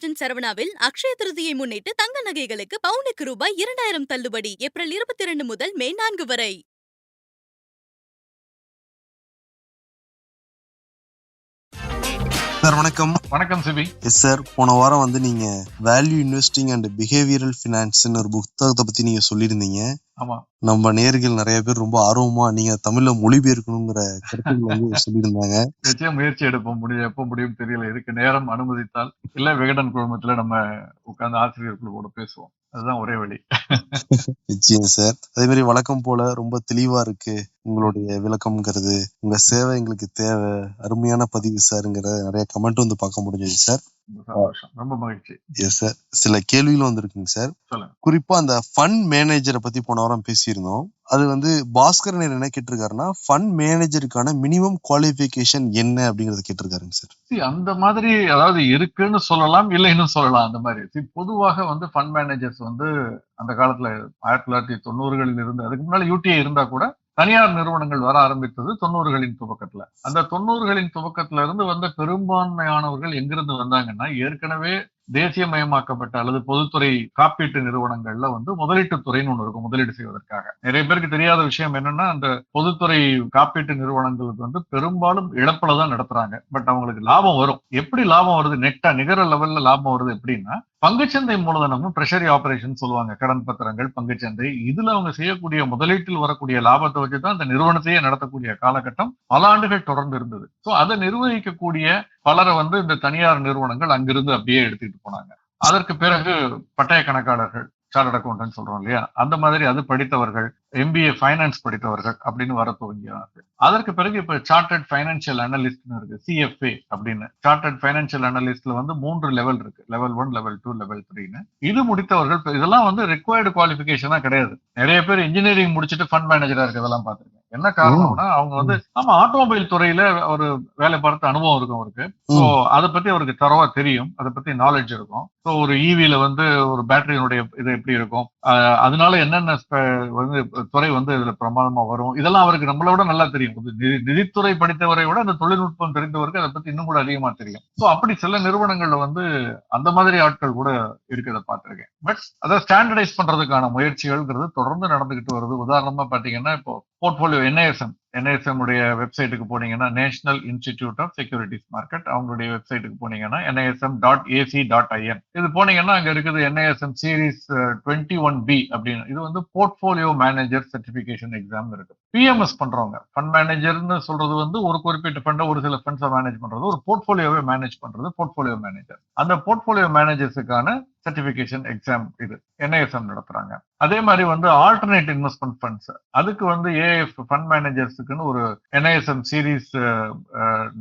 Legend சரவணாவில் Akshaya Tritiya முன்னிட்டு தங்க நகைகளுக்கு பவுனுக்கு ரூபாய் இரண்டாயிரம் தள்ளுபடி ஏப்ரல் இருபத்தி இரண்டு முதல் மே நான்கு வரை. சார் வணக்கம். வணக்கம் சிபி. எஸ் சார் போன வாரம் வந்து நீங்க வேல்யூ இன்வெஸ்டிங் அண்ட் பிஹேவியரல் ஃபினான்ஸ்னு ஒரு புத்தகத்தை பத்தி நீங்க சொல்லியிருந்தீங்க. ஆமா. நம்ம நேர்கள் நிறைய பேர் ரொம்ப ஆர்வமா நீங்க தமிழ்ல மொழிபெயர்க்கணுங்கிற கருத்துக்கள் வந்து சொல்லியிருந்தாங்க. நிச்சயம் முயற்சி எடுப்போம். முடியும் எப்போ முடியும் தெரியல. இதுக்கு நேரம் அனுமதித்தால் இல்ல விகடன் குழுமத்துல நம்ம உட்கார்ந்து ஆசிரியர் குழுவோட பேசுவோம். அதுதான் ஒரே வழி. நிச்சயம் சார். அதே மாதிரி வழக்கம் போல ரொம்ப தெளிவா இருக்கு உங்களுடைய விளக்கம்ங்கிறது. உங்க சேவை எங்களுக்கு தேவை. அருமையான பதிவு சார்ங்கிற நிறைய கமெண்ட் வந்து பார்க்க முடிஞ்சது சார். சந்தோஷம் ரொம்ப மகிழ்ச்சி. எஸ் சார் சில கேள்விகளும் வந்திருக்குங்க சார் சொல்லுங்க. குறிப்பா அந்த ஃபண்ட் மேனேஜரை பத்தி போன வாரம் பேசியிருந்தோம். அது வந்து பாஸ்கரன் என்ன கேட்டிருக்காருன்னா ஃபண்ட் மேனேஜருக்கான மினிமம் குவாலிஃபிகேஷன் என்ன அப்படிங்கறத கேட்டிருக்காருங்க சார் அந்த மாதிரி அதாவது இருக்குன்னு சொல்லலாம் இல்லைன்னு சொல்லலாம் அந்த மாதிரி. பொதுவாக வந்து ஃபண்ட் மேனேஜர்ஸ் வந்து அந்த காலத்துல ஆயிரத்தி தொள்ளாயிரத்தி தொண்ணூறுகளில் இருந்து அதுக்கு முன்னால யூடிஐ இருந்தா கூட தனியார் நிறுவனங்கள் வர ஆரம்பித்தது தொண்ணூறுகளின் துவக்கத்துல. அந்த தொண்ணூறுகளின் துவக்கத்துல இருந்து வந்த பெரும்பான்மையானவர்கள் எங்கிருந்து வந்தாங்கன்னா ஏற்கனவே தேசியமயமாக்கப்பட்ட அல்லது பொதுத்துறை காப்பீட்டு நிறுவனங்கள்ல வந்து முதலீட்டு துறைன்னு ஒன்று இருக்கும் முதலீடு செய்வதற்காக. நிறைய பேருக்கு தெரியாத விஷயம் என்னன்னா அந்த பொதுத்துறை காப்பீட்டு நிறுவனங்களுக்கு வந்து பெரும்பாலும் இழப்புல தான் நடத்துறாங்க. பட் அவங்களுக்கு லாபம் வரும். எப்படி லாபம் வருது? நெட்டா நிகர லெவல்ல லாபம் வருது எப்படின்னா பங்குச்சந்தை மூலதனமும் ட்ரெஷரி ஆபரேஷன் சொல்லுவாங்க. கடன் பத்திரங்கள் பங்குச்சந்தை. இதுல அவங்க செய்யக்கூடிய முதலீட்டில் வரக்கூடிய லாபத்தை வச்சு தான் அந்த நிறுவனத்தையே நடத்தக்கூடிய காலகட்டம் பல ஆண்டுகள் தொடர்ந்து இருந்தது. ஸோ அதை நிர்வகிக்கக்கூடிய பலரை வந்து இந்த தனியார் நிறுவனங்கள் அங்கிருந்து அப்படியே எடுத்துட்டு போனாங்க. அதற்கு பிறகு பட்டய கணக்காளர்கள் சார்ட் அக்கௌண்டன்ட் சொல்றோம் இல்லையா? அந்த மாதிரி அது படித்தவர்கள் எம்பிஏ ஃபைனான்ஸ் படித்தவர்கள் அப்படின்னு வர துவங்கினார்கள். அதற்கு பிறகு இப்ப சார்ட்டர்ட் ஃபைனான்சியல் அனலிஸ்ட்னு இருக்கு சிஎஃப்ஏ அப்படின்னு. சார்ட்டர்ட் ஃபைனான்சியல் அனலிஸ்ட்ல வந்து மூன்று லெவல் இருக்கு. Level one level two level த்ரீன்னு இது முடித்தவர்கள் இதெல்லாம் வந்து ரிக்வயர்டு குவாலிபிகேஷனா கிடையாது. நிறைய பேர் இன்ஜினியரிங் முடிச்சுட்டு ஃபண்ட் மேனேஜரா இருக்கிறதெல்லாம் பாத்துருக்கேன் என்ன காரணம்னா அவங்க வந்து ஆமா ஆட்டோமொபைல் துறையில ஒரு வேலை பார்த்த அனுபவம் இருக்கும் அவருக்கு. ஸோ அதை பத்தி அவருக்கு தரவா தெரியும். அதை பத்தி நாலேஜ் இருக்கும். ஸோ ஒரு ஈவில வந்து ஒரு பேட்டரியினுடைய இது எப்படி இருக்கும்? அதனால என்னென்ன வந்து துறை வந்து இதுல பிரமாதமா வரும்? இதெல்லாம் அவருக்கு நம்மளை விட நல்லா தெரியும். நிதி- நிதித்துறை படித்தவரை விட அந்த தொழில்நுட்பம் தெரிந்தவருக்கு அதை பத்தி இன்னும் கூட அதிகமா தெரியும். ஸோ அப்படி சில நிறுவனங்கள்ல வந்து அந்த மாதிரி ஆட்கள் கூட இருக்கிறத பார்த்திருக்கேன். பட் அதை ஸ்டாண்டர்டைஸ் பண்றதுக்கான முயற்சிகள்ங்கிறது தொடர்ந்து நடந்துகிட்டு வருது. உதாரணமா பாத்தீங்கன்னா இப்போ போர்ட்போலியோ என்ஐஎஸ்எம் என்ஐஎஸ்எம்முடைய வெப்சைட்டுக்கு போனீங்கன்னா national institute of securities market அவங்களுடைய வெப்சைட்டுக்கு போனீங்கன்னா NISM dot AC dot IN இது போனீங்கன்னா அங்கே இருக்குது NISM series twenty one B அப்படின்னு. இது வந்து போர்ட்போலியோ மேனேஜர் சர்டிபிகேஷன் எக்ஸாம் இருக்கு. பிஎம்எஸ் பண்றவங்க. ஃபண்ட் மேனேஜர்னு சொல்றது வந்து ஒரு குறிப்பிட்ட ஃபண்டை ஒரு சில ஃபண்ட்ஸை மேனேஜ் பண்றது. ஒரு போர்ட்போலியோவை மேனேஜ் பண்றது போர்ட்போலியோ மேனேஜர் அந்த போர்ட்போலியோ மேனேஜர்ஸுக்கான சர்டிபிகேஷன் எக்ஸாம் இது என்ஐஎஸ்எம் நடத்துறாங்க. அதே மாதிரி வந்து ஆல்டர்னேட் இன்வெஸ்ட்மெண்ட் ஃபண்ட்ஸ் அதுக்கு வந்து ஏஎஃப் ஃபண்ட் மேனேஜர்ஸுக்குன்னு ஒரு என்ஐஎஸ்எம் சீரீஸ்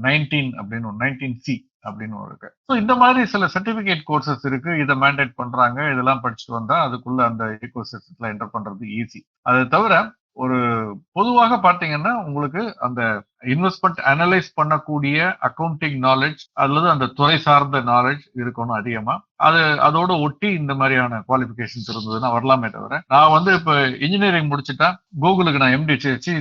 நைன்டீன் அப்படின்னு ஒரு நைன்டீன் சி அப்படின்னு ஒரு இருக்கு. ஸோ இந்த மாதிரி சில சர்டிபிகேட் கோர்சஸ் இருக்கு. இதை மேண்டேட் பண்றாங்க. இதெல்லாம் படிச்சுட்டு வந்தா அதுக்குள்ள அந்த ஈகோ சிஸ்டத்துல என்டர் பண்றது ஈஸி அதை தவிர ஒரு பொதுவாக பார்த்தீங்கன்னா உங்களுக்கு அந்த இன்வெஸ்ட்மெண்ட் அனலைஸ் பண்ணக்கூடிய அக்கௌண்டிங் நாலேஜ் அல்லது அந்த துறை சார்ந்த நாலேஜ் இருக்கணும் அதிகமா. அது அதோட ஒட்டி இந்த மாதிரியான குவாலிஃபிகேஷன்ஸ் இருந்ததுன்னா வரலாமே தவிர நான் வந்து இப்ப இன்ஜினியரிங் முடிச்சுட்டா கூகுளுக்கு நான் எம்டி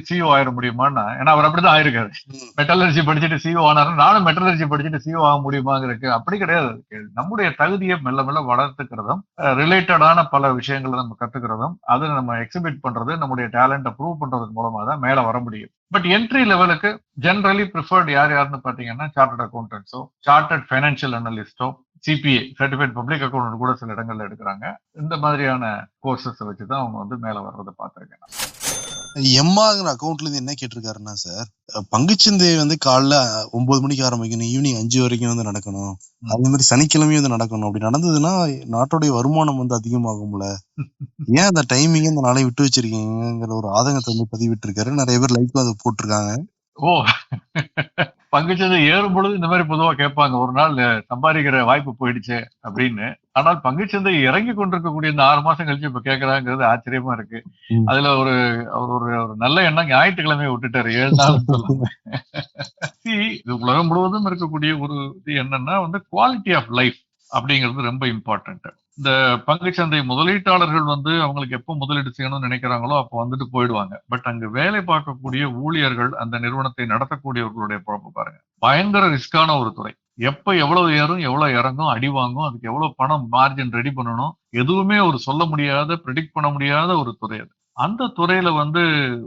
சிஓ ஆயிட முடியுமான்னா ஏன்னா அவர் அப்படிதான் ஆயிருக்காரு. மெட்டலர்ஜி படிச்சுட்டு சிஓ ஆனாரு நானும் மெட்டலர்ஜி படிச்சுட்டு சிஓ ஆக முடியுமாங்கிறதுக்கு அப்படி கிடையாது. நம்முடைய தகுதியை மெல்ல மெல்ல வளர்த்துக்கிறதும் ரிலேட்டடான பல விஷயங்களை நம்ம கத்துக்கிறதும் அதை நம்ம எக்ஸிபிட் பண்றது நம்முடைய டேலண்ட்டை ப்ரூவ் பண்றது மூலமா தான் மேல வர முடியும். பட் என்ட்ரி லெவலுக்கு ஜென்ரலி ப்ரிஃபர்ட் யார் யாருன்னு பாத்தீங்கன்னா சார்ட்டட் அக்கௌண்டன்ஸோ சார்ட்டட் ஃபைனான்சியல் அனலிஸ்டோ சிபிஏ சர்டிஃபைட் பப்ளிக் அக்கௌண்ட் கூட சில இடங்கள்ல எடுக்கிறாங்க. இந்த மாதிரியான கோர்சஸ் வச்சு தான் அவங்க வந்து மேல வர்றதை பார்த்துருக்கேன் எம்மாங்கிற அக்கௌண்ட்ல இருந்து என்ன கேட்டிருக்காருன்னா சார் பங்குச்சந்தை வந்து காலைல ஒன்பது மணிக்கு ஆரம்பிக்கணும் ஈவினிங் அஞ்சு வரைக்கும் வந்து நடக்கணும். அதே மாதிரி சனிக்கிழமையும் வந்து நடக்கணும். அப்படி நடந்ததுன்னா நாட்டுடைய வருமானம் வந்து அதிகமாகும்ல. ஏன் அந்த டைமிங் இந்த நாளை விட்டு வச்சிருக்கீங்கிற ஒரு ஆதங்கத்தை வந்து பதிவிட்டு இருக்காரு நிறைய பேர் லைக்ல அதை போட்டிருக்காங்க. ஓ. பங்குச்சந்தை ஏறும் பொழுது இந்த மாதிரி பொதுவா கேட்பாங்க. ஒரு நாள் சம்பாதிக்கிற வாய்ப்பு போயிடுச்சு அப்படின்னு. ஆனால் பங்குச்சந்தை இறங்கி கொண்டிருக்கக்கூடிய இந்த ஆறு மாசம் கழிச்சு இப்ப கேட்கறாங்கிறது ஆச்சரியமா இருக்கு. அதுல ஒரு அவர் ஒரு ஒரு நல்ல எண்ணம் ஞாயிற்றுக்கிழமையை விட்டுட்டாரு. ஏழு நாள். இது உலகம் முழுவதும் இருக்கக்கூடிய ஒரு இது என்னன்னா வந்து குவாலிட்டி ஆஃப் லைஃப் அப்படிங்கிறது ரொம்ப இம்பார்ட்டன்ட் இந்த பங்குச்சந்தை முதலீட்டாளர்கள் வந்து அவங்களுக்கு எப்போ முதலீடு செய்யணும்னு நினைக்கிறாங்களோ அப்போ வந்துட்டு போயிடுவாங்க. பட் அங்க வேலை பார்க்கக்கூடிய ஊழியர்கள் அந்த நிறுவனத்தை நடத்தக்கூடியவர்களுடைய பொழப்பு பாருங்க. பயங்கர ரிஸ்கான ஒரு துறை. எப்ப எவ்வளவு ஏறும் எவ்வளவு இறங்கும் அடி வாங்கும் அதுக்கு எவ்வளவு பணம் மார்ஜின் ரெடி பண்ணணும் எதுவுமே ஒரு சொல்ல முடியாத ப்ரெடிக்ட் பண்ண முடியாத ஒரு துறை அது. அந்த துறையில வந்து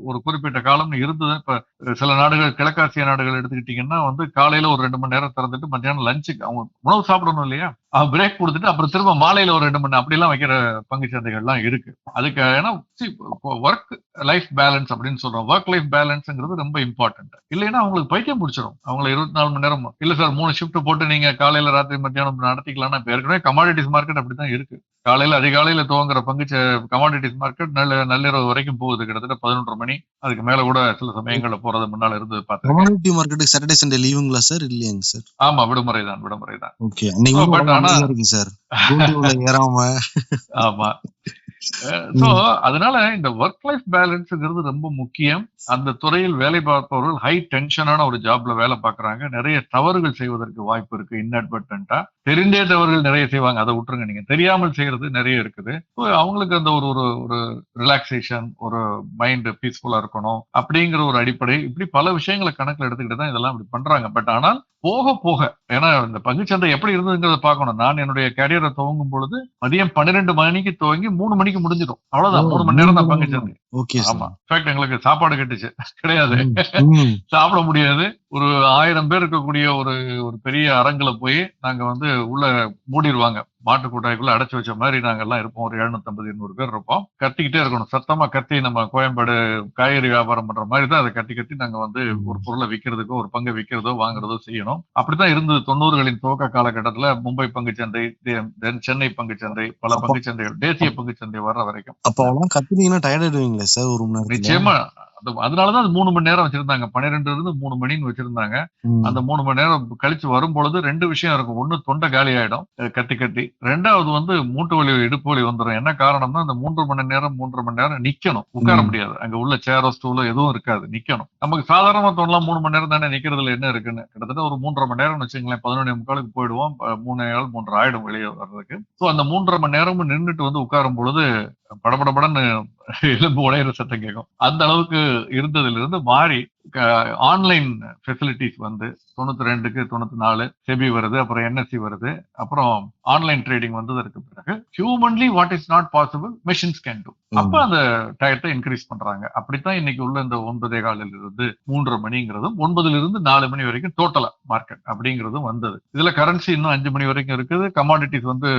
ஒரு குறிப்பிட்ட காலம் இருந்தது. இப்ப சில நாடுகள் கிழக்காசிய நாடுகள் எடுத்துக்கிட்டீங்கன்னா வந்து காலையில ஒரு ரெண்டு மணி நேரம் திறந்துட்டு மத்தியானம் லஞ்சுக்கு அவங்க உணவு சாப்பிடணும் இல்லையா? பிரேக் கொடுத்துட்டு அப்புறம் திரும்ப மாலையில ஒரு ரெண்டு மணி அப்படிலாம் வைக்கிற பங்கு சந்தைகள்லாம் இருக்கு. அதுக்கு ஏன்னா ஒர்க் லைஃப் பேலன்ஸ் அப்படின்னு சொல்றோம். ஒர்க் லைஃப் பேலன்ஸ்ங்கிறது ரொம்ப இம்பார்ட்டன்ட் இல்லைன்னா அவங்களுக்கு பைத்தியம் பிடிச்சிரும். அவங்கள இருபத்தி நாலு மணி நேரம் இல்ல சார் மூணு ஷிஃப்ட் போட்டு நீங்க காலையில ராத்திரி மத்தியானம் நடத்திக்கலாம்னா இப்ப ஏற்கனவே கமாடிட்டிஸ் மார்க்கெட் அப்படித்தான் இருக்கு. காலையில அதிகாலையில துவங்குற பங்கு கமாடிட்டிஸ் மார்க்கெட் நல்ல நள்ளிரவு வரைக்கும் போகுது. கிட்டத்தட்ட பதினொன்றரை மணி. அதுக்கு மேல கூட சில சமயங்கள்ல போறது முன்னால இருந்து பார்த்தேன் மார்க்கெட்டுக்கு சாட்டர்டே சண்டே லீவுங்களா சார் இல்லையாங்க சார் ஆமா விடுமுறை தான் விடுமுறை தான். ஓகே ஆனா- இருக்கு சார். ஏறாம. ஆமா. சோ அதனால இந்த ஒர்க் லைஃப் பேலன்ஸ்ங்கிறது ரொம்ப முக்கியம். அந்த துறையில் வேலை பார்ப்பவர்கள் ஹை டென்ஷனான ஒரு ஜாப்ல வேலை பார்க்கறாங்க. நிறைய தவறுகள் செய்வதற்கு வாய்ப்பு இருக்கு இன்அட்வர்டன்டா தெரிந்தே தவறுகள் நிறைய செய்வாங்க. அதை விட்டுருங்க நீங்க. தெரியாமல் செய்யறது நிறைய இருக்குது. அவங்களுக்கு அந்த ஒரு ஒரு ஒரு ரிலாக்ஸேஷன் ஒரு மைண்ட் பீஸ்ஃபுல்லா இருக்கணும் அப்படிங்கிற ஒரு அடிப்படை. இப்படி பல விஷயங்களை கணக்குல எடுத்துக்கிட்டு தான் இதெல்லாம் இப்படி பண்றாங்க. பட் ஆனால் போக போக ஏன்னா இந்த பங்குச்சந்தை எப்படி இருந்ததுங்கிறத பார்க்கணும். நான் என்னுடைய கேரியரை துவங்கும் பொழுது மதியம் பன்னிரெண்டு மணிக்கு துவங்கி மூணு மணிக்கு முடிஞ்சிடும். அவ்வளவுதான். மூணு மணி நேரம் தான் பங்குச்சந்தை. ஓகே ஆமா. இன்ஃபேக்ட் எங்களுக்கு சாப்பாடு கட்டுச்சு. கிடையாது. சாப்பிட முடியாது. ஒரு ஆயிரம் பேர் இருக்கக்கூடிய ஒரு ஒரு பெரிய அரங்குல போய் நாங்க வந்து உள்ள மூடிடுவாங்க மாட்டு கொட்டாய்க்குள்ள அடைச்சு வச்ச மாதிரி நாங்க எல்லாம் இருப்போம். ஒரு 750 எண்ணூறு பேர் இருப்போம். கத்திக்கிட்டே இருக்கணும். சத்தமா கத்தி நம்ம கோயம்பேடு காய்கறி வியாபாரம் பண்ற மாதிரி தான் அதை கத்தி கத்தி நாங்க வந்து ஒரு பொருளை விற்கிறதுக்கோ ஒரு பங்கை விற்கிறதோ வாங்குறதோ செய்யணும். அப்படித்தான் இருந்தது. தொண்ணூறுகளின் துவக்க காலகட்டத்துல மும்பை பங்குச்சந்தை தென் சென்னை பங்குச்சந்தை பல பங்குச்சந்தைகள் தேசிய பங்குச்சந்தை வர்ற வரைக்கும். அப்ப அவ்வளவு கத்துனீங்கன்னா டயர்ட் ஆயிடுவீங்களா சார் ஒரு நிச்சயமா. அதனாலதான் அது மூணு மணி நேரம் வச்சிருந்தாங்க. பன்னிரெண்டுல இருந்து மூணு மணின்னு வச்சிருந்தாங்க. அந்த மூணு மணி நேரம் கழிச்சு வரும் பொழுது ரெண்டு விஷயம் இருக்கும். ஒண்ணு தொண்டை காலி ஆயிடும் கத்தி கத்தி ரெண்டாவது வந்து மூட்டு வலி இடுப்பு வலி வந்துடும். என்ன காரணம்னா அந்த மூன்று மணி நேரம் மூன்று மணி நேரம் நிக்கணும். உட்கார. முடியாது. அங்க உள்ள சேரோ ஸ்டூலோ எதுவும் இருக்காது. நிக்கணும். நமக்கு சாதாரணமா தோணலாம் மூணு மணி நேரம் தானே நிக்கிறதுல என்ன இருக்குன்னு. கிட்டத்தட்ட ஒரு மூன்றரை மணி நேரம் வச்சுங்களேன் பதினொன்று முக்காலுக்கு போயிடுவோம். மூணு ஏழு மூன்று ஆயிடும் வெளியே வர்றதுக்கு. ஸோ அந்த மூன்றரை மணி நேரமும் நின்றுட்டு வந்து உட்காரும் பொழுது படபடபடன்னு எலும்பு உடையிற சத்தம் கேட்கும். அந்த அளவுக்கு இருந்ததுல இருந்து மாறி ஆன்லைன் ஃபெசிலிட்டிஸ் வந்து தொண்ணூத்தி ரெண்டுக்கு தொண்ணூத்தி நாலு செபி வருது அப்புறம் என்எஸ்சி வருது அப்புறம் ஆன்லைன் ட்ரேடிங் வந்ததற்கு பிறகு humanly what is not possible machines can do அப்ப அந்த டயத்தை இன்க்ரீஸ் பண்றாங்க. அப்படித்தான் இன்னைக்கு உள்ள இந்த ஒன்பதே காலில் இருந்து மூன்றரை மணிங்கிறதும் ஒன்பதுல இருந்து நாலு மணி வரைக்கும் டோட்டலா மார்க்கெட் அப்படிங்கிறதும் வந்தது. இதுல கரன்சி இன்னும் அஞ்சு மணி வரைக்கும் இருக்குது. கமாடிட்டிஸ் வந்து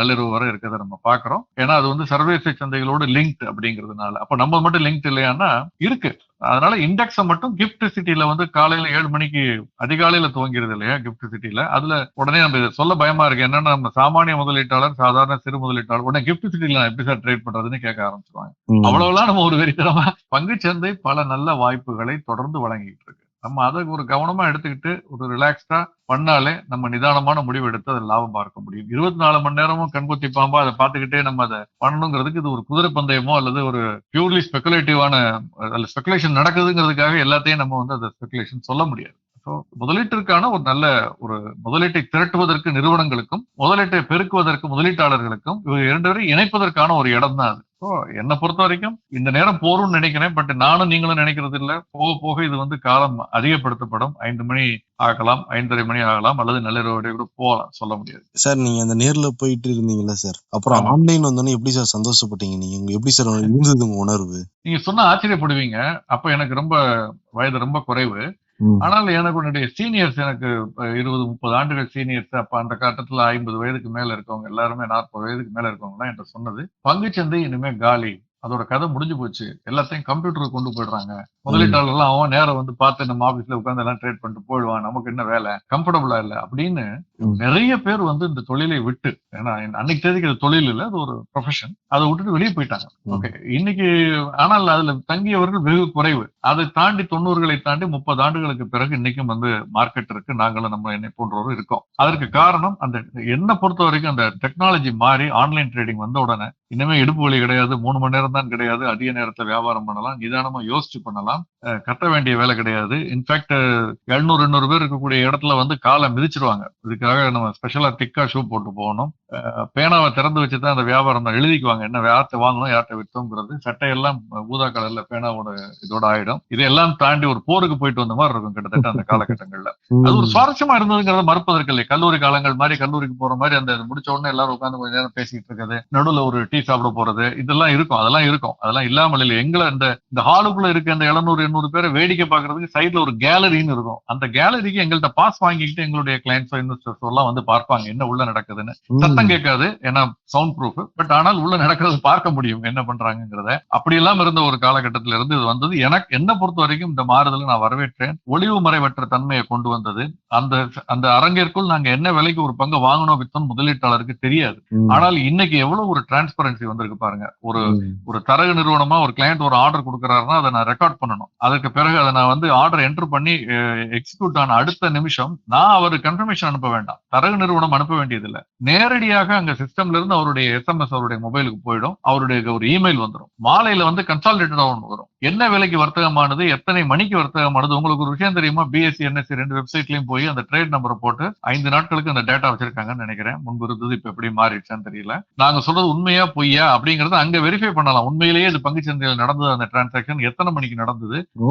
நள்ளிரவு வரை இருக்கிறத நம்ம பாக்குறோம் ஏன்னா அது வந்து சர்வதேச சந்தைகளோடு லிங்க் அப்படிங்கிறதுனால. அப்ப நம்ம மட்டும் லிங்க் இல்லையான்னா இருக்கு. அதனால இண்டெக்ஸை மட்டும் கிஃப்ட் சிட்டில வந்து காலையில ஏழு மணிக்கு அதிகாலையில துவங்கிறது இல்லையா கிஃப்ட் சிட்டில அதுல உடனே நம்ம இதை சொல்ல பயமா இருக்கு. என்னன்னா நம்ம சாமானிய முதலீட்டாளர் சாதாரண சிறு முதலீட்டாளர் உடனே கிஃப்ட் சிட்டில நான் எப்படி சார் ட்ரேட் பண்றதுன்னு கேட்க ஆரம்பிச்சிருவாங்க. அவ்வளவுலாம் நம்ம ஒரு வெறித்தனமா பங்குச்சந்தை பல நல்ல வாய்ப்புகளை தொடர்ந்து வழங்கிட்டு இருக்கு. நம்ம அதை ஒரு கவனமா எடுத்துக்கிட்டு ஒரு ரிலாக்ஸ்டா பண்ணாலே நம்ம நிதானமான முடிவு எடுத்து அதை லாபம் பார்க்க முடியும். இருபத்தி நாலு மணி நேரமும் கண்கொத்தி பாம்பா அதை பார்த்துக்கிட்டே நம்ம அதை பண்ணணுங்கிறதுக்கு இது ஒரு குதிரை பந்தயமோ அல்லது ஒரு பியூர்லி ஸ்பெகுலேட்டிவான அதில் ஸ்பெகுலேஷன் நடக்குதுங்கிறதுக்காக எல்லாத்தையும் நம்ம வந்து அந்த ஸ்பெகுலேஷன் சொல்ல முடியாது. ஸோ முதலீட்டிற்கான ஒரு நல்ல ஒரு முதலீட்டை திரட்டுவதற்கு நிறுவனங்களுக்கும் முதலீட்டை பெருக்குவதற்கு முதலீட்டாளர்களுக்கும் இவங்க இரண்டு பேரும் இணைப்பதற்கான ஒரு இடம் தான் அது. என்னை பொறுத்த வரைக்கும் இந்த நேரம் போரும்னு நினைக்கிறேன். பட் நானும் நீங்களும் நினைக்கிறது இல்ல போக போக இது வந்து காலம் அதிகப்படுத்தப்படும். ஐந்து மணி ஆகலாம் ஐந்தரை மணி ஆகலாம் அல்லது நள்ளிரவு கூட போகலாம் சொல்ல முடியாது. சார் நீங்க அந்த நேர்ல போயிட்டு இருந்தீங்கல்ல சார் அப்புறம். ஆன்லைன் வந்தோடனே எப்படி சார் சந்தோஷப்பட்டீங்க நீங்க? எப்படி சார் இருந்தது உணர்வு? நீங்க சொன்னா ஆச்சரியப்படுவீங்க. அப்ப எனக்கு ரொம்ப வயது ரொம்ப குறைவு. ஆனால் எனக்கு என்னுடைய சீனியர்ஸ் எனக்கு இருபது முப்பது ஆண்டுகள் சீனியர்ஸ் அப்ப அந்த காட்டத்துல ஐம்பது வயதுக்கு மேல இருக்கவங்க எல்லாருமே நாற்பது வயதுக்கு மேல இருக்கவங்க எல்லாம் என்கிட்ட சொன்னது. பங்குச்சந்தை இனிமே காலி. அதோட கதை முடிஞ்சு போச்சு. எல்லாத்தையும் கம்ப்யூட்டருக்கு கொண்டு போயிடுறாங்க. முதலீட்டாளர்லாம் அவன் நேரம் வந்து பார்த்து நம்ம ஆபீஸ்ல உட்கார்ந்து எல்லாம் ட்ரேட் பண்ணிட்டு போயிடுவான். நமக்கு என்ன வேலை? கம்ஃபர்டபுளா இல்ல? அப்படின்னு. நிறைய பேர் வந்து இந்த தொழிலை விட்டு ஏன்னா அன்னைக்கு தேதிக்கு அது தொழில் இல்ல அது ஒரு ப்ரொஃபஷன் அதை விட்டுட்டு வெளியே போயிட்டாங்க. ஓகே. இன்னைக்கு ஆனால் அதுல தங்கியவர்கள் வெகு குறைவு. அதை தாண்டி தொண்ணூறுகளை தாண்டி முப்பது ஆண்டுகளுக்கு பிறகு இன்னைக்கும் வந்து மார்க்கெட் இருக்கு. நாங்களும் நம்ம என்னை போன்றவரும் இருக்கோம். அதற்கு காரணம் அந்த என்ன பொறுத்த வரைக்கும் அந்த டெக்னாலஜி மாறி ஆன்லைன் ட்ரேடிங் வந்த உடனே இனிமே இடுப்பு வலி கிடையாது மூணு மணி நேரம் தான் கிடையாது அதிக நேரத்தை வியாபாரம் பண்ணலாம் நிதானமா யோசிச்சு பண்ணலாம். அஹ் கட்ட வேண்டிய வேலை கிடையாது. இன்ஃபேக்ட் எழுநூறு எண்ணூறு பேர் இருக்கக்கூடிய இடத்துல வந்து காலை மிதிச்சிருவாங்க. இதுக்காக நம்ம ஸ்பெஷலா திக்கா ஷூ போட்டு போகணும். பேனாவை திறந்து வச்சுதான் அந்த வியாபாரம் தான் எழுதிக்குவாங்க. என்ன யார்கிட்ட வாங்கணும் யார்கிட்ட வித்தோங்கிறது. சட்டையெல்லாம் ஊதா கலர்ல பேனாவோட இதோட ஆயிடும். இதையெல்லாம் தாண்டி ஒரு போருக்கு போயிட்டு வந்த மாதிரி இருக்கும் கிட்டத்தட்ட அந்த காலகட்டங்கள்ல. அது ஒரு சுவாரஸ்யமா இருந்ததுங்கிறத மறுப்பதற்கு இல்லை. கல்லூரி காலங்கள் மாதிரி கல்லூரிக்கு போற மாதிரி அந்த முடிச்ச உடனே எல்லாரும் உட்கார்ந்து கொஞ்ச நேரம் பேசிட்டு இருக்கிறது. நடுவுல ஒரு டீ சாப்பிட போறது. இதெல்லாம் இருக்கும். அதெல்லாம் இருக்கும். அதெல்லாம் இல்லாமல் இல்லை. எங்களை இந்த இந்த ஹாலுக்குள்ள இருக்க அந்த எழுநூறு எண்ணூறு பேரை வேடிக்கை பார்க்கறதுக்கு சைடுல ஒரு கேலரின்னு இருக்கும். அந்த கேலரிக்கு எங்கள்கிட்ட பாஸ் வாங்கிக்கிட்டு எங்களுடைய கிளைண்ட்ஸோ இன்வெஸ்டர்ஸ் எல்லாம் வந்து பார்ப்பாங்க என்ன உள்ள நடக்குதுன்னு. சத்தம் கேட்காது ஏன்னா சவுண்ட் ப்ரூஃப் பட் ஆனால் உள்ள நடக்கிறது பார்க்க முடியும் என்ன பண்றாங்கிறத அப்படி எல்லாம் இருந்த ஒரு காலகட்டத்தில இருந்து இது வந்தது. எனக்கு என்ன பொறுத்த வரைக்கும் இந்த மாறுதலை நான் வரவேற்றேன். ஒளிவு மறைவற்ற தன்மையை கொண்டு வந்தது. அந்த அந்த அரங்கிற்குள் நாங்க என்ன விலைக்கு ஒரு பங்கு வாங்கணும் வித்தோம் முதலீட்டாளருக்கு தெரியாது. ஆனால் இன்னைக்கு எவ்வளவு ஒரு டிரான்ஸ்பரன்சி வந்திருக்கு பாருங்க. ஒரு ஒரு தரகு நிறுவனமா ஒரு கிளையண்ட் ஒரு ஆர்டர் கொடுக்குறாருன்னா அதை நான் ரெக்கார்ட் பண்ணணும். அதற்கு பிறகு அதை நான் வந்து ஆர்டர் என்டர் பண்ணி எக்ஸிக்யூட் ஆன அடுத்த நிமிஷம் நான் அவர் கன்ஃபர்மேஷன் அனுப்ப வேண்டாம். தரகு நிறுவனம் அனுப்ப வேண்டியதில்லை. நேரடியாக அங்க சிஸ்டம்ல இருந்து அவருடைய எஸ்எம்எஸ் அவருடைய மொபைலுக்கு போயிடும். அவருடைய ஒரு இமெயில் வந்துடும் மாலையில வந்து கன்சால்டேட்டடா ஒன்று வரும். என்ன விலைக்கு வர்த்தகமானது எத்தனை மணிக்கு வர்த்தகமானது உங்களுக்கு ஒரு விஷயம் தெரியுமா? பிஎஸ்சி என்எஸ்சி ரெண்டு வெப்சைட்லயும் போய் அந்த ட்ரேட் நம்பரை போட்டு ஐந்து நாட்களுக்கு அந்த டேட்டா வச்சிருக்காங்கன்னு நினைக்கிறேன். முன்பு இருந்தது இப்ப எப்படி மாறிடுச்சான்னு தெரியல. நாங்க சொல்றது உண்மையா பொய்யா அப்படிங்கறத அங்க வெரிஃபை பண்ணலாம். உண்மையிலேயே இது பங்கு சந்தையில் நடந்தது அந்த டிரான்சாக்ஷன் எத்தனை மணிக்கு நடந்தது?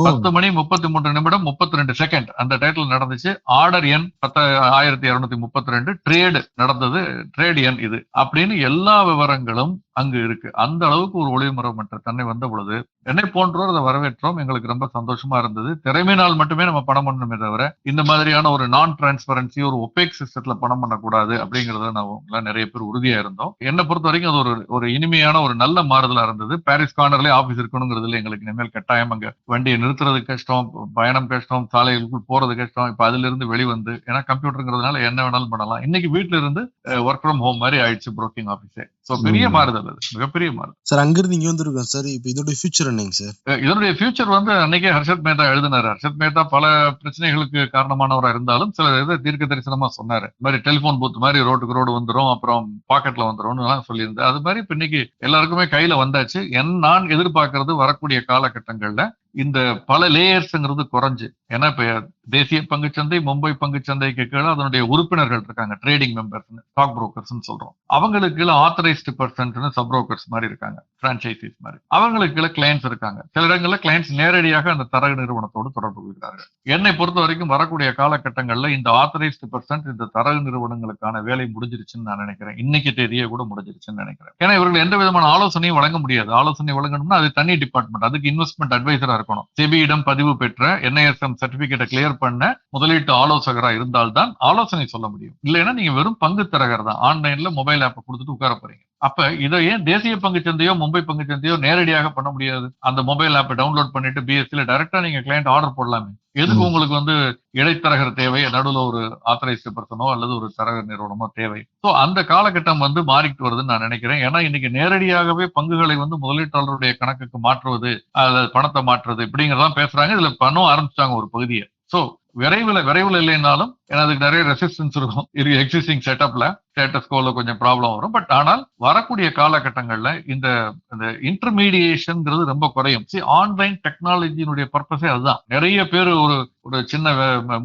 பத்து மணி முப்பத்தி மூன்று நிமிடம் முப்பத்தி ரெண்டு செகண்ட் அந்த டைட்டில் நடந்துச்சு. ஆர்டர் எண் பத்த ஆயிரத்தி இருநூத்தி முப்பத்தி ரெண்டு ட்ரேடு நடந்தது. ட்ரேட் எண் இது. அப்படின்னு எல்லா விவரங்களும் அங்கு இருக்கு. அந்த அளவுக்கு ஒரு ஒளிமரமற்ற தன்மை வந்த பொழுது என்னை போன்றோர் அதை வரவேற்றோம். எங்களுக்கு ரொம்ப சந்தோஷமா இருந்தது. திறமையினால் மட்டுமே நம்ம பணம் பண்ணணுமே தவிர இந்த மாதிரியான ஒரு நான் டிரான்ஸ்பரன்சி ஒரு ஒப்பேக் சிஸ்டத்துல பணம் பண்ணக்கூடாது அப்படிங்கறத நான் நிறைய பேர் உறுதியா இருந்தோம். என்னை பொறுத்த வரைக்கும் அது ஒரு ஒரு இனிமையான ஒரு நல்ல மாறுதலா இருந்தது. பாரிஸ் கார்னர்லேயே ஆபீஸ் இருக்கணுங்கிறதுல எங்களுக்கு இனிமேல் கட்டாயம். அங்க வண்டியை நிறுத்துறது கஷ்டம் பயணம் கஷ்டம் சாலைகளுக்குள் போறது கஷ்டம். இப்ப அதுல இருந்து வெளிவந்து ஏன்னா கம்ப்யூட்டருங்கிறதுனால என்ன வேணாலும் பண்ணலாம். இன்னைக்கு வீட்டுல இருந்து ஒர்க் ஃப்ரம் ஹோம் மாதிரி ஆயிடுச்சு புரோக்கிங் ஆஃபீஸே பெரிய மாறுதல் அது. மிகப்பெரிய மாறுதல். சார் அங்கிருந்து இங்க வந்திருக்கோம் சார் இப்ப இதோட ஃபியூச்சர் என்னங்க சார் இதனுடைய ஃபியூச்சர் வந்து அன்னைக்கே ஹர்ஷத் மேத்தா எழுதினாரு. ஹர்ஷத் மேத்தா பல பிரச்சனைகளுக்கு காரணமானவரா இருந்தாலும் சில இதை தீர்க்க தரிசனமா சொன்னாரு. இந்த மாதிரி டெலிபோன் பூத் மாதிரி ரோட்டுக்கு ரோடு வந்துரும் அப்புறம் பாக்கெட்ல வந்துரும்னு எல்லாம் சொல்லியிருந்தேன் அது மாதிரி இப்ப இன்னைக்கு எல்லாருக்குமே கையில வந்தாச்சு. என் நான் எதிர்பார்க்கறது வரக்கூடிய காலகட்டங்கள்ல இந்த பல லேயர்ஸ்ங்கிறது குறைஞ்சு. ஏன்னா இப்ப தேசிய பங்குச்சந்தை மும்பை பங்குச்சந்தைக்கு கீழே அதனுடைய உறுப்பினர்கள் இருக்காங்க ட்ரேடிங் மெம்பர்ஸ் ஸ்டாக் புரோக்கர்ஸ் சொல்றோம். அவங்களுக்கு கீழே ஆத்தரைஸ்டு பர்சன்ட்னு சப் புரோக்கர்ஸ் மாதிரி இருக்காங்க பிரான்ச்சைசிஸ் மாதிரி. அவங்களுக்கு கீழே கிளைண்ட்ஸ் இருக்காங்க. சில இடங்கள்ல கிளைண்ட்ஸ் நேரடியாக அந்த தரகு நிறுவனத்தோடு தொடர்பு கொள்கிறார்கள். என்னை பொறுத்த வரைக்கும் வரக்கூடிய காலகட்டங்கள்ல இந்த ஆத்தரைஸ்டு பர்சன்ட் இந்த தரகு நிறுவனங்களுக்கான வேலை முடிஞ்சிருச்சுன்னு நான் நினைக்கிறேன். இன்னைக்கு தேதியே கூட முடிஞ்சிருச்சுன்னு நினைக்கிறேன். ஏன்னா இவர்கள் எந்த விதமான ஆலோசனையும் வழங்க முடியாது. ஆலோசனை வழங்கணும்னா அது தனி டிபார்ட்மெண்ட் அதுக்கு இன்வெஸ்ட்மெண்ட் அட்வைசரா இருக்கணும். செபியிடம் பதிவு பெற்ற என்ஐஎஸ்எம் சர்டிபிகேட்டை கிளியர் பண்ண முதலீட்டு ஆலோசகரா இருந்தால்தான் ஆலோசனை சொல்ல முடியும். இல்லைன்னா நீங்க வெறும் பங்கு தரகர் தான். ஆன்லைன்ல மொபைல் ஆப்பை கொடுத்துட்டு உட்கார போறீங்க. அப்ப இதை ஏன் தேசிய பங்கு சந்தையோ மும்பை பங்கு சந்தையோ நேரடியாக பண்ண முடியாது? அந்த மொபைல் ஆப்பை டவுன்லோட் பண்ணிட்டு பிஎஸ்சியில டைரக்டா நீங்க கிளைண்ட் ஆர்டர் போடலாமே. எதுக்கு உங்களுக்கு வந்து இடைத்தரகர் தேவை? நடுவில் ஒரு ஆத்தரைஸ்டு பர்சனோ அல்லது ஒரு தரகர் நிறுவனமோ தேவை? ஸோ அந்த காலகட்டம் வந்து மாறிட்டு வருதுன்னு நான் நினைக்கிறேன். ஏன்னா இன்னைக்கு நேரடியாகவே பங்குகளை வந்து முதலீட்டாளருடைய கணக்குக்கு மாற்றுவது அல்லது பணத்தை மாற்றுறது இப்படிங்கிறதான் பேசுறாங்க. இதுல பணம் ஆரம்பிச்சாங்க ஒரு பகுதியை. ஸோ விரைவில் விரைவில் இல்லைனாலும் ஏன்னா அதுக்கு நிறைய ரெசிஸ்டன்ஸ் இருக்கும். இது எக்ஸிஸ்டிங் செட்டப்ல ஸ்டேட்டஸ் கோல கொஞ்சம் ப்ராப்ளம் வரும். பட் ஆனால் வரக்கூடிய காலகட்டங்கள்ல இந்த இந்த இன்டர்மீடியேஷன்ங்கிறது ரொம்ப குறையும். சி ஆன்லைன் டெக்னாலஜியினுடைய பர்பஸே அதுதான். நிறைய பேர் ஒரு ஒரு சின்ன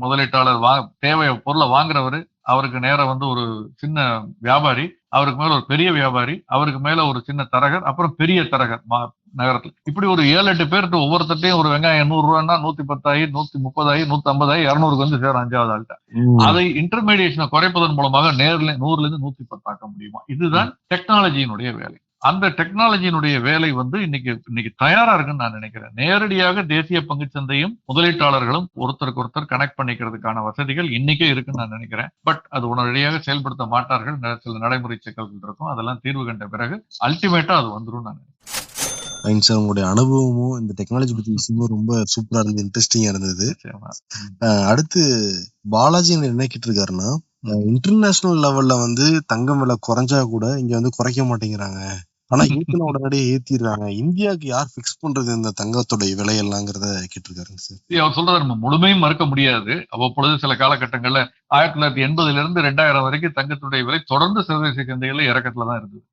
முதலீட்டாளர் வா தேவை பொருளை வாங்குறவரு அவருக்கு நேரம் வந்து ஒரு சின்ன வியாபாரி அவருக்கு மேல ஒரு பெரிய வியாபாரி அவருக்கு மேல ஒரு சின்ன தரகர் அப்புறம் பெரிய தரகர் நகரத்துல. இப்படி ஒரு ஏழு எட்டு பேர்கிட்ட ஒவ்வொருத்தையும் ஒரு வெங்காயம் நூறு ரூபான்னா நூத்தி பத்தாயி நூத்தி முப்பதாயி நூத்தி ஐம்பதாயி இருநூறுக்கு வந்து சேரும் அஞ்சாவது ஆள்கிட்ட. அதை இன்டர்மீடியேஷனை குறைப்பதன் மூலமாக நேர்ல நூறுல இருந்து நூத்தி பத்தாக்க முடியுமா? இதுதான் டெக்னாலஜியினுடைய வேலை. அந்த டெக்னாலஜியினுடைய வேலை வந்து இன்னைக்கு இன்னைக்கு தயாரா இருக்குன்னு நான் நினைக்கிறேன். நேரடியாக தேசிய பங்குச்சந்தையும் முதலீட்டாளர்களும் ஒருத்தருக்கு ஒருத்தர் கனெக்ட் பண்ணிக்கிறதுக்கான வசதிகள் இன்னைக்கே இருக்குன்னு நான் நினைக்கிறேன். பட் அது உடனடியாக செயல்படுத்த மாட்டார்கள். சில நடைமுறை சிக்கல்கள் இருக்கும். அதெல்லாம் தீர்வு கண்ட பிறகு அல்டிமேட்டா அது வந்துடும் நான் சார் உங்களுடைய அனுபவமும் இந்த டெக்னாலஜி பத்தி விஷயமும் ரொம்ப சூப்பரா இருந்தது இன்ட்ரெஸ்டிங்கா இருந்தது. அடுத்து பாலாஜி என்ன கேட்டிருக்காருன்னா இன்டர்நேஷனல் லெவல்ல வந்து தங்கம் விலை குறைஞ்சா கூட இங்க வந்து குறைக்க மாட்டேங்கிறாங்க. ஆனா ஏத்தின உடனடியே ஏத்திடுறாங்க. இந்தியாவுக்கு யார் பிக்ஸ் பண்றது இந்த தங்கத்துடைய விலை எல்லாங்கிறத கேட்டிருக்காருங்க சார். அவர் சொல்றத நம்ம முழுமையும் மறுக்க முடியாது. அவ்வப்பொழுது சில காலகட்டங்கள்ல ஆயிரத்தி தொள்ளாயிரத்தி எண்பதுல இருந்து ரெண்டாயிரம் வரைக்கும் தங்கத்துடைய விலை தொடர்ந்து சர்வதேச சந்தைகள்ல இறக்கத்துல தான் இருந்தது.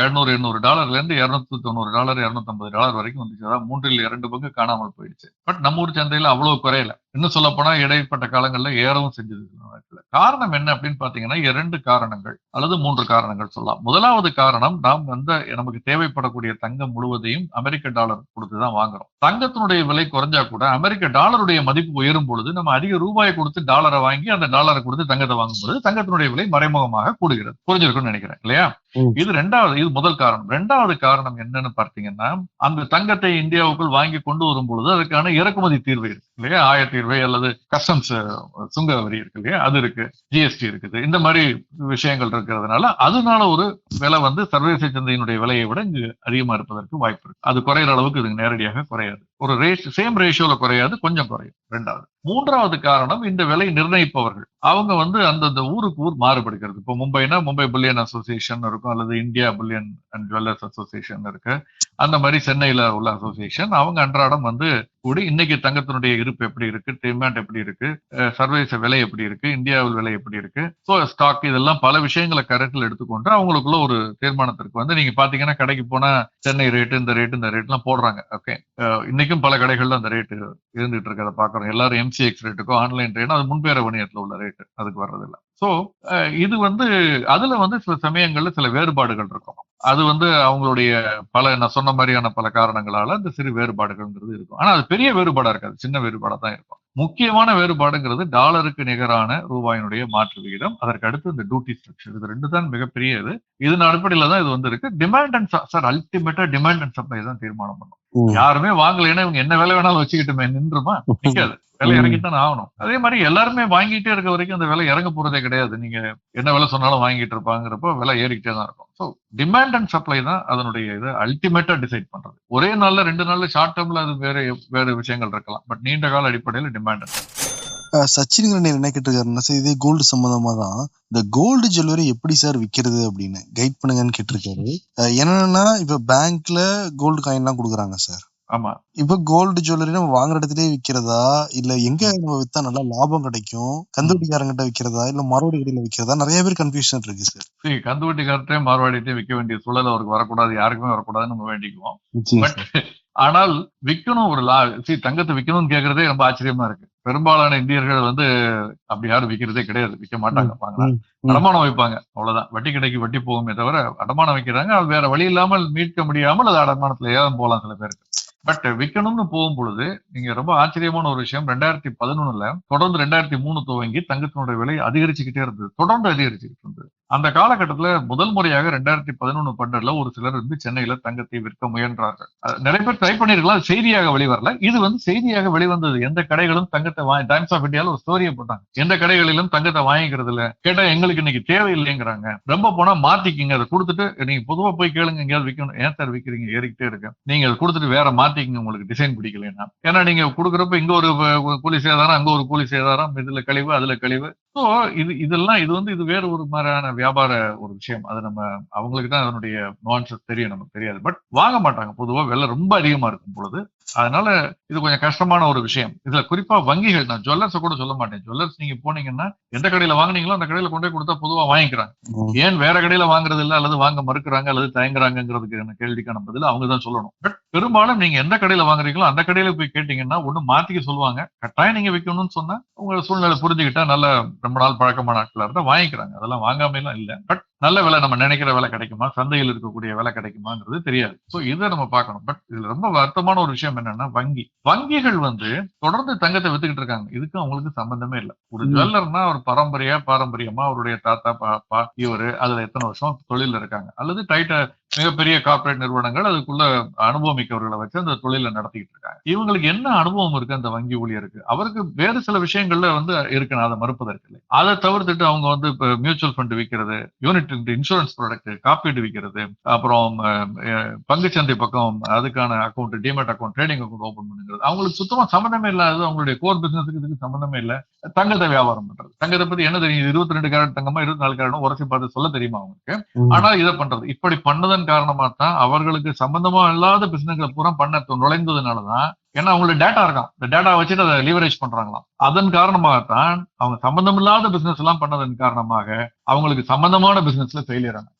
எழுநூறு எண்ணூறு டாலர்ல இருந்து இருநூத்தி தொண்ணூறு டாலர் இருநூத்தி ஐம்பது டாலர் வரைக்கும் வந்துச்சு. அதாவது மூன்றில் இரண்டு பங்கு காணாமல் போயிடுச்சு. பட் நம்ம ஊர் சந்தையில அவ்வளவு குறையல. இன்னும் சொல்ல போனா இடைப்பட்ட காலங்கள்ல ஏறவும் செஞ்சது. காரணம் என்ன அப்படின்னு பாத்தீங்கன்னா இரண்டு காரணங்கள் அல்லது மூன்று காரணங்கள் சொல்லலாம். முதலாவது காரணம் நாம் வந்து நமக்கு தேவைப்படக்கூடிய தங்கம் முழுவதையும் அமெரிக்க டாலர் கொடுத்து தான் வாங்குறோம். தங்கத்தினுடைய விலை குறைஞ்சா கூட அமெரிக்க டாலருடைய மதிப்பு உயரும் பொழுது நம்ம அதிக ரூபாயை கொடுத்து டாலரை வாங்கி அந்த டாலரை கொடுத்து தங்கத்தை வாங்கும் பொழுது தங்கத்தினுடைய விலை மறைமுகமாக கூடுகிறது. புரிஞ்சிருக்கும்னு நினைக்கிறேன் இல்லையா. இது ரெண்டாவது இது முதல் காரணம். ரெண்டாவது காரணம் என்னன்னு பார்த்தீங்கன்னா அந்த தங்கத்தை இந்தியாவுக்குள் வாங்கி கொண்டு வரும் பொழுது அதுக்கான இறக்குமதி தீர்வு இருக்கு. இல்லையா? ஆய தீர்வை அல்லது கஸ்டம்ஸ் சுங்க வரி இருக்கு இல்லையா? அது இருக்கு. ஜிஎஸ்டி இருக்குது. இந்த மாதிரி விஷயங்கள் இருக்கிறதுனால அதனால ஒரு விலை வந்து சர்வதேச சந்தையினுடைய விலையை விட இங்கு அதிகமா இருப்பதற்கு வாய்ப்பு இருக்கு. அது குறையிற அளவுக்கு இது நேரடியாக குறையாது. ஒரு ரேஷ் சேம் ரேஷியோல குறையாது. கொஞ்சம் குறையும். ரெண்டாவது. மூன்றாவது காரணம் இந்த விலை நிர்ணயிப்பவர்கள். அவங்க வந்து அந்தந்த ஊருக்கு ஊர் மாறுபடுகிறது. இப்போ மும்பைனா மும்பை புல்லியன் அசோசியேஷன் இருக்கும் அல்லது India bullion and jewellers association இருக்கு. அந்த மாதிரி சென்னையில உள்ள அசோசியேஷன் அவங்க அன்றாடம் வந்து கூடி இன்னைக்கு தங்கத்தினுடைய இருப்பு எப்படி இருக்கு? டிமாண்ட் எப்படி இருக்கு? சர்வதேச விலை எப்படி இருக்கு? இந்தியாவில் விலை எப்படி இருக்கு? ஸோ ஸ்டாக் இதெல்லாம் பல விஷயங்களை கருத்தில் எடுத்துக்கொண்டு அவங்களுக்குள்ள ஒரு தீர்மானத்திற்கு வந்து நீங்க பாத்தீங்கன்னா கடைக்கு போனா சென்னை ரேட்டு இந்த ரேட்டு இந்த ரேட்லாம் போடுறாங்க. ஓகே இன்னைக்கும் பல கடைகள்ல அந்த ரேட்டு இருந்துட்டு இருக்கிறத பாக்குறோம் எல்லாரும் எம்சிஎக்ஸ் ரேட்டுக்கும் ஆன்லைன் ரேட்டோ அது முன்பேற வணிகத்துல உள்ள ரேட்டு அதுக்கு வர்றதில்லை. சோ இது வந்து அதுல வந்து சில சமயங்கள்ல சில வேறுபாடுகள் இருக்கும். அது வந்து அவங்களுடைய பல நான் சொன்ன மாதிரியான பல காரணங்களால அந்த சிறு வேறுபாடுகள்ங்கிறது இருக்கும். ஆனா அது பெரிய வேறுபாடா இருக்காது. சின்ன வேறுபாடா தான் இருக்கும். முக்கியமான வேறுபாடுங்கிறது டாலருக்கு நிகரான ரூபாயினுடைய மாற்று விகிதம். அதற்கு அடுத்து இந்த டியூட்டி ஸ்ட்ரக்சர் இது ரெண்டு தான் மிகப்பெரிய இது இதன் அடிப்படையில தான் இது வந்து இருக்கு டிமாண்ட் அண்ட் சார் அல்டிமேட்டா டிமாண்ட் அண்ட் சப்ளை தான் தீர்மானம் பண்ணும். யாருமே வாங்கலைன்னா இவங்க என்ன வேலை வேணாலும் வச்சுக்கிட்டுமே நின்றுமா? நிக்காது. விலை. இறங்கித்தான் ஆகணும். அதே மாதிரி எல்லாருமே வாங்கிட்டே இருக்க வரைக்கும் அந்த விலை இறங்க போறதே கிடையாது. நீங்க என்ன விலை சொன்னாலும் வாங்கிட்டு இருப்பாங்கிறப்போ விலை ஏறிக்கிட்டே தான் இருக்கும். ஸோ டிமாண்ட் அண்ட் சப்ளை தான் அதனுடைய இது அல்டிமேட்டா டிசைட் பண்றது. ஒரே நாள்ல ரெண்டு நாள்ல ஷார்ட் டேர்ம்ல அது வேற வேற விஷயங்கள் இருக்கலாம். பட் நீண்ட கால அடிப்படையில் டிமாண்ட் அஹ் சச்சின் கணேர் என்ன கேட்டிருக்காருன்னா சார் இதே கோல்டு சம்பந்தமா தான். இந்த கோல்டு ஜுவல்லரி எப்படி சார் விக்கிறது அப்படின்னு கைட் பண்ணுங்கன்னு கேட்டிருக்காரு. என்னன்னா இப்ப பேங்க்ல கோல்டு காயின்லாம் கொடுக்குறாங்க சார் ஆமா. இப்ப கோல்டு ஜுவல்லரி நம்ம வாங்குற இடத்துலயே விக்கிறதா? இல்ல எங்க நம்ம வித்தா நல்லா லாபம் கிடைக்கும்? கந்துவட்டிக்காரங்கிட்ட விக்கிறதா? இல்ல மறுபடி கடையில விக்கிறதா? நிறைய பேர் கன்ஃபியூஷன் இருக்கு சார் சரி கந்துவட்டிக்காரட்டே மார்வாடிட்டே விற்க வேண்டிய சூழல் அவருக்கு வரக்கூடாது யாருக்குமே வரக்கூடாதுன்னு நம்ம வேண்டிக்குவோம். நிச்சயம் பட் ஆனால் விற்கணும் ஒரு லா சரி தங்கத்தை விற்கணும்னு கேக்குறதே ரொம்ப ஆச்சரியமா இருக்கு. பெரும்பாலான இந்தியர்கள் வந்து அப்படி யாரும் விற்கிறதே கிடையாது. விற்க மாட்டாங்க வாங்கினா ம், ம். அடமானம் வைப்பாங்க அவ்வளவுதான். வட்டி கடைக்கு வட்டி போகுமே தவிர அடமானம் வைக்கிறாங்க அது வேற வழி இல்லாமல் மீட்க முடியாமல் அது அடமானத்துல ஏதம் போகலாம் சில பேருக்கு. பட் விற்கணும்னு போகும் பொழுது நீங்க ரொம்ப ஆச்சரியமான ஒரு விஷயம். ரெண்டாயிரத்தி பதினொன்னுல தொடர்ந்து ரெண்டாயிரத்தி மூணு துவங்கி தங்கத்தினுடைய விலை அதிகரிச்சுக்கிட்டே இருந்தது. தொடர்ந்து அதிகரிச்சுக்கிட்டு இருந்தது. அந்த காலகட்டத்துல முதல் முறையாக ரெண்டாயிரத்தி பதினொன்னு பன்னெண்டுல ஒரு சிலர் வந்து சென்னையில தங்கத்தை விற்க முயன்றார்கள். நிறைய பேர் ட்ரை பண்ணிருக்கலாம் செய்தியாக வெளிவரல. இது வந்து செய்தியாக வெளிவந்தது. எந்த கடைகளும் தங்கத்தை வாங்கி டைம்ஸ் ஆஃப் இந்தியால ஒரு ஸ்டோரியை போட்டாங்க. எந்த கடைகளிலும் தங்கத்தை வாங்கிக்கிறது இல்ல கேட்டா எங்களுக்கு இன்னைக்கு தேவையில்லைங்கிறாங்க. ரொம்ப போனா மாத்திக்கிங்க. அதை கொடுத்துட்டு நீங்க பொதுவா போய் கேளுங்க. எங்கேயாவது விற்கணும் ஏன் சார் விற்கிறீங்க ஏறிக்கிட்டே இருக்கு. நீங்க அதை கொடுத்துட்டு வேற மாத்திக்கிங்க. உங்களுக்கு டிசைன் பிடிக்கலன்னா. ஏன்னா நீங்க கொடுக்குறப்ப இங்க ஒரு கூலி சேதாரம் அங்க ஒரு கூலி சேதாரம் இதுல கழிவு அதுல கழிவு. ஸோ இது இதெல்லாம் இது வந்து இது வேற ஒரு மாதிரியான வியாபார ஒரு விஷயம். அது நம்ம அவங்களுக்கு தான் அதனுடைய நுவான்சஸ் தெரியும் நமக்கு தெரியாது. பட் வாங்க மாட்டாங்க. பொதுவா விலை ரொம்ப அதிகமா இருக்கும் பொழுது அதனால இது கொஞ்சம் கஷ்டமான ஒரு விஷயம். இதுல குறிப்பா வங்கிகள் நான் ஜுவல்லர்ஸை கூட சொல்ல மாட்டேன். ஜுவல்லர்ஸ் நீங்க போனீங்கன்னா எந்த கடையில வாங்குனீங்களோ அந்த கடையில கொண்டு கொடுத்தா பொதுவா வாங்கிக்கிறாங்க. ஏன் வேற கடையில வாங்குறது இல்ல அல்லது வாங்க மறுக்கிறாங்க அல்லது தயங்குறாங்கிறதுக்கு கேள்விக்கான பதில்? அவங்க தான் சொல்லணும். பட் பெரும்பாலும் நீங்க எந்த கடையில வாங்குறீங்களோ அந்த கடையில போய் கேட்டீங்கன்னா ஒண்ணு மாத்திக்க சொல்லுவாங்க. கட்டாயம் நீங்க விற்கணும்னு சொன்னா உங்க சூழ்நிலை புரிஞ்சுக்கிட்டா நல்ல ரொம்ப நாள் பழக்கமான ஆட்களா இருந்தா வாங்கிக்கிறாங்க. அதெல்லாம் வாங்காம எல்லாம் இல்ல. பட் நல்ல விலை நம்ம நினைக்கிற விலை கிடைக்குமா? சந்தையில் இருக்கக்கூடிய விலை கிடைக்குமாங்கிறது தெரியாது. சோ இதை நம்ம பார்க்கணும். பட் இதுல ரொம்ப வருத்தமான ஒரு விஷயம் என்னன்னா வங்கி. வங்கிகள் வந்து தொடர்ந்து தங்கத்தை வித்துக்கிட்டு இருக்காங்க. இதுக்கும் அவங்களுக்கு சம்பந்தமே இல்லை. ஒரு. ஜுவல்லர்னா ஒரு பரம்பரையா பாரம்பரியமா அவருடைய தாத்தா பாப்பா இவரு அதுல எத்தனை வருஷம் தொழில இருக்காங்க. அல்லது டைட்ட மிகப்பெரிய கார்ப்பரேட் நிறுவனங்கள் அதுக்குள்ள அனுபவமிக்கவர்களை வச்சு அந்த தொழில நடத்திக்கிட்டு இருக்காங்க. இவங்களுக்கு என்ன அனுபவம் இருக்கு? அந்த வங்கி ஊழியருக்கு. அவருக்கு வேறு சில விஷயங்கள்ல வந்து இருக்கு. நான் அதை மறுப்பதற்கு இல்லை. அதை தவிர்த்துட்டு அவங்க வந்து இப்ப மியூச்சுவல் ஃபண்ட் விற்கிறது யூனிட் இன்சூரன்ஸ் ப்ராடக்ட் காப்பீடு விற்கிறது அப்புறம் பங்குச்சந்தை பக்கம் அதுக்கான account demat account trading account open பண்ணுங்கிறது அவங்களுக்கு சுத்தமா சம்மந்தமே இல்லாதது அவங்களுடைய கோர் பிசினஸுக்கு இதுக்கு சம்மந்தமே இல்லை. தங்கத்தை வியாபாரம் பண்றது. தங்கத்தை பத்தி என்ன தெரியும்? இருபத்தி ரெண்டு கேரட் தங்கமா இருபத்தி நாலு கேரட்டும் உரசி பார்த்து சொல்ல தெரியுமா அவங்களுக்கு. ஆனா இதை பண்றது. இப்படி பண்ணதன் காரணமா தான் அவர்களுக்கு சம்பந்தமா இல்லாத பிசினஸ்களை பூரா பண்ண நுழைந்ததுனாலதான் ஏன்னா அவங்களுக்கு டேட்டா இருக்கான் இந்த டேட்டா வச்சுட்டு அதை லீவரேஜ் பண்றாங்களாம். அதன் காரணமாகத்தான் அவங்க சம்பந்தமில்லாத பிசினஸ் எல்லாம் பண்ணதன் காரணமாக அவங்களுக்கு சம்பந்தமான பிசினஸ்ல ஃபெயிலியர் ஆனாங்க.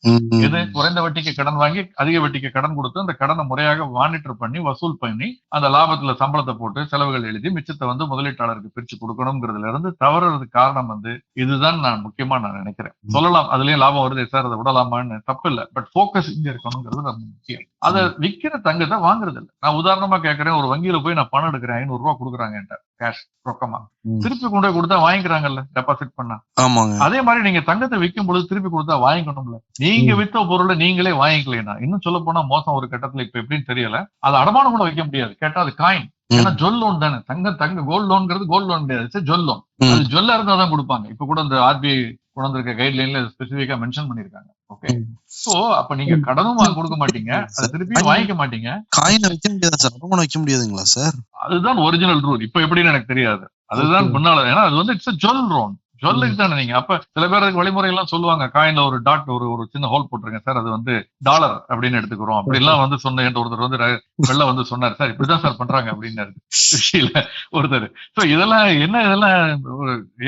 எது குறைந்த வட்டிக்கு கடன் வாங்கி அதிக வட்டிக்கு கடன் கொடுத்து அந்த கடனை முறையாக மானிட்டர் பண்ணி வசூல் பண்ணி அந்த லாபத்துல சம்பளத்தை போட்டு செலவுகள் எழுதி மிச்சத்தை வந்து முதலீட்டாளருக்கு பிரிச்சு கொடுக்கணுங்கிறதுல இருந்து தவறுறதுக்கு காரணம் வந்து இதுதான் நான் முக்கியமா நான் நினைக்கிறேன். சொல்லலாம் அதுலயும் லாபம் வருது சார் அதை விடலாமான்னு தப்பு இல்ல பட் போக்கஸ் இங்க இருக்கணுங்கிறது ரொம்ப முக்கியம். அதை விக்கிற தங்கத்தை வாங்குறது இல்ல நான் உதாரணமா கேட்கறேன் ஒரு வங்கியில போய் நான் பணம் எடுக்கிறேன் ஐநூறு ரூபாய் கொடுக்குறாங்க என்கிட்ட கேஷ் ரொக்கமா. திருப்பி கொண்டு போய் கொடுத்தா வாங்கிக்கிறாங்கல்ல டெபாசிட் பண்ணா. ஆமாங்க. அதே மாதிரி நீங்க தங்கத்தை விற்கும் பொழுது திருப்பி கொடுத்தா வாங்கிக்கணும்ல. நீங்க. வித்த பொருளை நீங்களே வாங்கிக்கலைன்னா இன்னும் சொல்ல போனா மோசம் ஒரு கட்டத்துல இப்ப எப்படின்னு தெரியல. அது அடமானம் கூட வைக்க முடியாது. கேட்டா அது காயின். ஏன்னா ஜொல் லோன் தானே. தங்க தங்க கோல்ட் லோன்ங்கிறது கோல்ட் லோன் கிடையாது. Jewel loan. அது ஜொல்லா இருந்தா தான் கொடுப்பாங்க. இப்ப கூட இந்த ஆர்பிஐ கொண்டு வந்திருக்க கைட்லைன்ல ஸ்பெசிபிக்கா மென்ஷன் பண்ணிருக்காங்க ஓகே. சோ அப்ப நீங்க கடனும் கொடுக்க மாட்டீங்க. அதை திருப்பி வாங்கிக்க மாட்டீங்க. காயினை வைக்க முடியாதா சார்? அடமானம் வைக்க முடியாதுங்களா சார்? அதுதான் ஒரிஜினல் ரூல் இப்ப எப்படின்னு எனக்கு தெரியாது. அதுதான். முன்னால. ஏன்னா அது வந்து இட்ஸ் ஜுவல் ரோன் ஜுவல்லுக்கு தானே நீங்க. அப்ப சில பேர் அதுக்கு வழிமுறை எல்லாம் சொல்லுவாங்க காயின்ல ஒரு டாட் ஒரு ஒரு சின்ன ஹோல் போட்டுருங்க. சார் அது வந்து டாலர் அப்படின்னு எடுத்துக்கிறோம். அப்படி எல்லாம் வந்து சொன்ன ஒருத்தர் வந்து வெளில வந்து சொன்னார். சார் இப்படிதான் சார் பண்றாங்க அப்படின்னாரு. விஷயில ஒருத்தர். சோ இதெல்லாம் என்ன இதெல்லாம்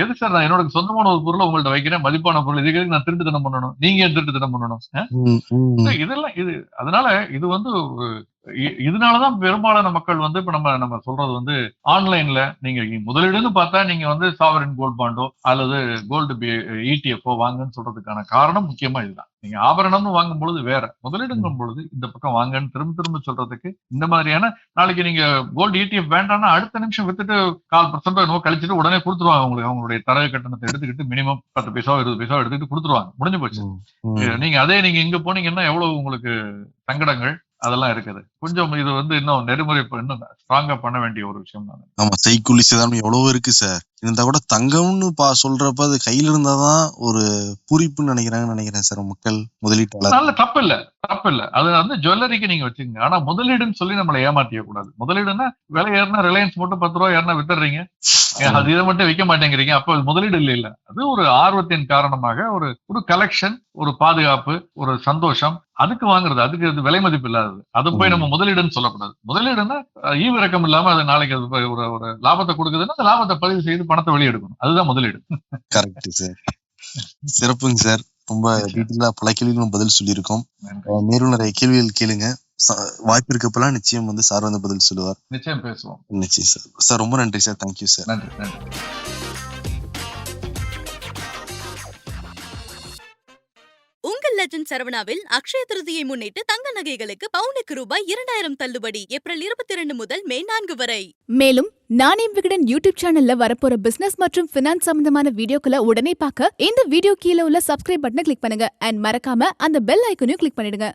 எது சார் நான் என்னோட சொந்தமான ஒரு பொருளை உங்கள்ட்ட வைக்கிறேன்? மதிப்பான பொருள். இதுக்கு நான் திருட்டுத்தனம் பண்ணணும்? நீங்க ஏன் திருட்டுத்தனம் பண்ணணும்? இதெல்லாம் இது அதனால இது வந்து இதனாலதான் பெரும்பாலான மக்கள் வந்து இப்ப நம்ம நம்ம சொல்றது வந்து ஆன்லைன்ல நீங்க முதலீடுன்னு பார்த்தா நீங்க வந்து சாவரின் கோல்ட் பாண்டோ அல்லது கோல்டு இடிஎஃப்ஓ வாங்குன்னு சொல்றதுக்கான காரணம் முக்கியமா இதுதான். நீங்க ஆபரணம்னு வாங்கும் பொழுது வேற முதலீடுங்கும் பொழுது இந்த பக்கம் வாங்கன்னு திரும்ப திரும்ப சொல்றதுக்கு இந்த மாதிரியான நாளைக்கு நீங்க கோல்டு இடிஎஃப் வேண்டாம்னா அடுத்த நிமிஷம் வித்துட்டு கால் பர்சன்ட் என்னவோ கழிச்சிட்டு உடனே கொடுத்துருவாங்க உங்களுக்கு அவங்களுடைய தரவு கட்டணத்தை எடுத்துக்கிட்டு மினிமம் பத்து பைசா இருபது பைசா எடுத்துக்கிட்டு கொடுத்துருவாங்க. முடிஞ்சு போச்சு. நீங்க அதே நீங்க இங்க போனீங்கன்னா எவ்வளவு உங்களுக்கு சங்கடங்கள்? அதெல்லாம் இருக்குது. கொஞ்சம் இது வந்து இன்னும் நெறிமுறை இன்னும் ஸ்ட்ராங்கா பண்ண வேண்டிய ஒரு விஷயம் தான். ஆமா செய்கூலி சேதாரம் எவ்வளவோ இருக்கு சார் இருந்தா கூட தங்கம்னு பா சொல்றப்ப அது கையில இருந்தாதான் ஒரு பூரிப்புன்னு நினைக்கிறாங்கன்னு நினைக்கிறேன் சார் மக்கள் முதலீட்டாளர். நல்ல தப்பு இல்ல தப்பு இல்ல. அது வந்து ஜுவல்லரிக்கு நீங்க வச்சுக்கோங்க. ஆனா முதலீடுன்னு சொல்லி நம்மளை ஏமாத்திய கூடாது. முதலீடுன்னா விலை ஏறினா ரிலையன்ஸ் மட்டும் பத்து ரூபா ஏறினா வித்துடுறீங்க. அது இதை மட்டும் விற்க மாட்டேங்கிறீங்க. அப்ப அது முதலீடு இல்ல இல்ல அது ஒரு ஆர்வத்தின் காரணமாக ஒரு ஒரு கலெக்ஷன் ஒரு பாதுகாப்பு ஒரு சந்தோஷம் அதுக்கு வாங்குறது அதுக்கு அது விலை மதிப்பு இல்லாதது. அது போய் நம்ம முதலீடுன்னு சொல்லக்கூடாது. முதலீடுன்னா ஈவிரக்கம் இல்லாம அது நாளைக்கு அது ஒரு ஒரு லாபத்தை கொடுக்குதுன்னா அந்த லாபத்தை பதிவு செய்து பணத்தை வெளியெடுக்கணும் அதுதான் முதலீடு. கரெக்ட் சார் சிறப்புங்க சார் ரொம்ப டீட்டெயிலா பல கேள்விகளும் பதில் சொல்லியிருக்கோம். மேலும் நிறைய கேள்விகள் கேளுங்க. வாய்ப்பு இருக்கப்பெல்லாம் நிச்சயம் வந்து சார் வந்து பதில் சொல்லுவார். நிச்சயம் பேசுவோம். நிச்சயம் சார் சார் ரொம்ப நன்றி சார் தேங்க்யூ சார் நன்றி நன்றி. சரவணாவில் அக்ஷய திருதியை முன்னிட்டு தங்க நகைகளுக்கு பவுனுக்கு ரூபாய் இரண்டாயிரம் தள்ளுபடி ஏப்ரல் இருபத்தி இரண்டு முதல் மே நான்கு வரை. மேலும் நானே விகடன் யூடியூப் சேனல்ல வரப்போற பிசினஸ் மற்றும் பினான்ஸ் சம்பந்தமான வீடியோக்களை உடனே பார்க்க இந்த வீடியோ கீழே உள்ள சப்ஸ்கிரைப் பட்டனை கிளிக் பண்ணுங்க. அண்ட் மறக்காம அந்த பெல் ஐக்கனையும் கிளிக் பண்ணிடுங்க.